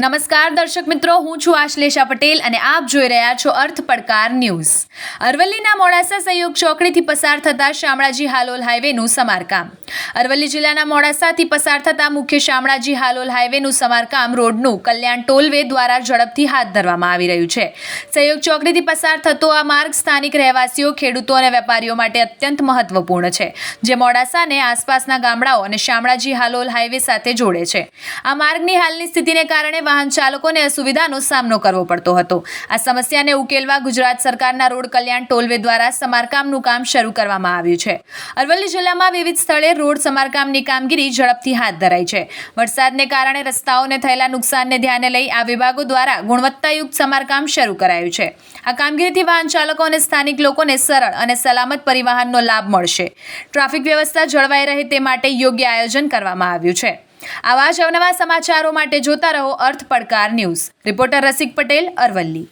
નમસ્કાર દર્શક મિત્રો, હું છું આશ્લેષા પટેલ અને આપ જોઈ રહ્યા છો અર્થ પડકાર ન્યૂઝ. અરવલ્લીના મોડાસા સહયોગ ચોકડીથી પસાર થતા શામળાજી હાલોલ હાઈવેનું સમારકામ. અરવલ્લી જિલ્લાના મોડાસાથી પસાર થતા મુખ્ય શામળાજી હાલોલ હાઈવેનું સમારકામ રોડનું કલ્યાણ ટોલવે દ્વારા ઝડપથી હાથ ધરવામાં આવી રહ્યું છે. સહયોગ ચોકડીથી પસાર થતો આ માર્ગ સ્થાનિક રહેવાસીઓ, ખેડૂતો અને વેપારીઓ માટે અત્યંત મહત્વપૂર્ણ છે, જે મોડાસાને આસપાસના ગામડાઓ અને શામળાજી હાલોલ હાઈવે સાથે જોડે છે. આ માર્ગની હાલની સ્થિતિને કારણે વાહન ચાલકોને અસુવિધાનો સામનો કરવો પડતો હતો. આ સમસ્યાને ઉકેલવા ગુજરાત સરકારના રોડ કલ્યાણ ટોલવે દ્વારા સમારકામનું કામ શરૂ કરવામાં આવ્યું છે. અરવલ્લી જિલ્લામાં વિવિધ સ્થળે રોડ સમારકામની કામગીરી ઝડપથી હાથ ધરાઈ છે. વરસાદને કારણે રસ્તાઓને થયેલા નુકસાનને ધ્યાને લઈ આ વિભાગો દ્વારા ગુણવત્તાયુક્ત સમારકામ શરૂ કરાયું છે. આ કામગીરીથી વાહન ચાલકો અને સ્થાનિક લોકોને સરળ અને સલામત પરિવહનનો લાભ મળશે. ટ્રાફિક વ્યવસ્થા જળવાઈ રહે તે માટે યોગ્ય આયોજન કરવામાં આવ્યું છે. આવા જ અવનવા સમાચારો માટે જોતા રહો અર્થ પડકાર ન્યૂઝ. રિપોર્ટર રસિક પટેલ અરવલ્લી.